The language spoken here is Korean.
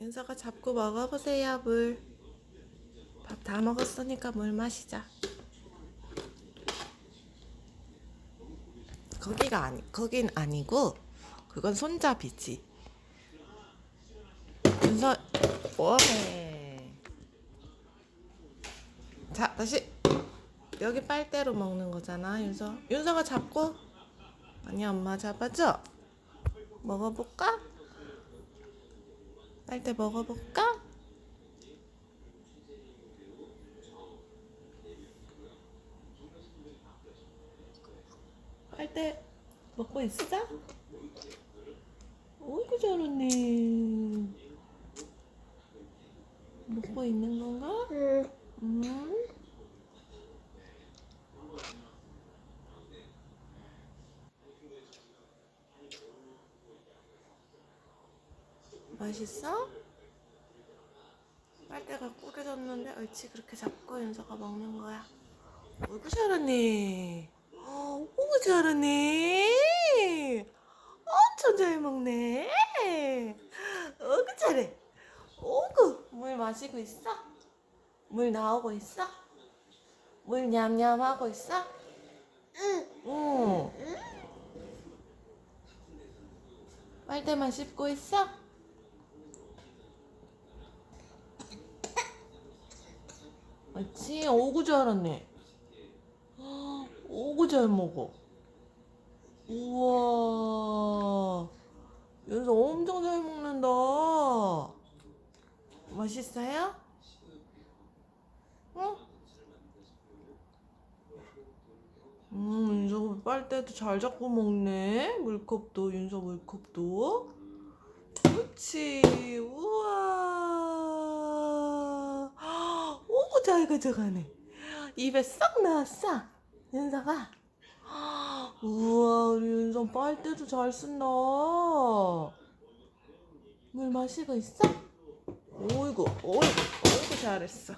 윤서가 잡고 먹어보세요 물. 밥 다 먹었으니까 물 마시자. 거기가 아니 거긴 아니고 그건 손잡이지. 윤서 오해. 자 다시 여기 빨대로 먹는 거잖아 윤서. 윤서가 잡고 아니 엄마 잡아줘. 먹어볼까? 빨대 먹어볼까? 빨대 먹고 있어? 어이구 잘하네 먹고 있는 건가? 응. 음. 맛있어? 빨대가 꾸겨졌는데 옳지 그렇게 잡고 윤서가 먹는 거야 어이구 잘하네 어, 어이구 잘하네 엄청 잘 먹네 어이구 잘해 어이구 물 마시고 있어? 물 나오고 있어? 물 냠냠 하고 있어? 응. 응. 빨대만 씹고 있어? 그렇지 오구 잘하네 헉, 오구 잘 먹어 우와 연서 엄청 잘 먹는다 맛있어요? 응? 음, 윤서 빨대도 잘 잡고 먹네. 물컵도, 윤서 물컵도. 그렇지. 우와. 오, 잘 가져가네. 입에 싹 나왔어. 윤서가. 우와, 우리 윤서 빨대도 잘 쓴다. 물 마시고 있어? 오이구, 오이구, 오이구 잘했어.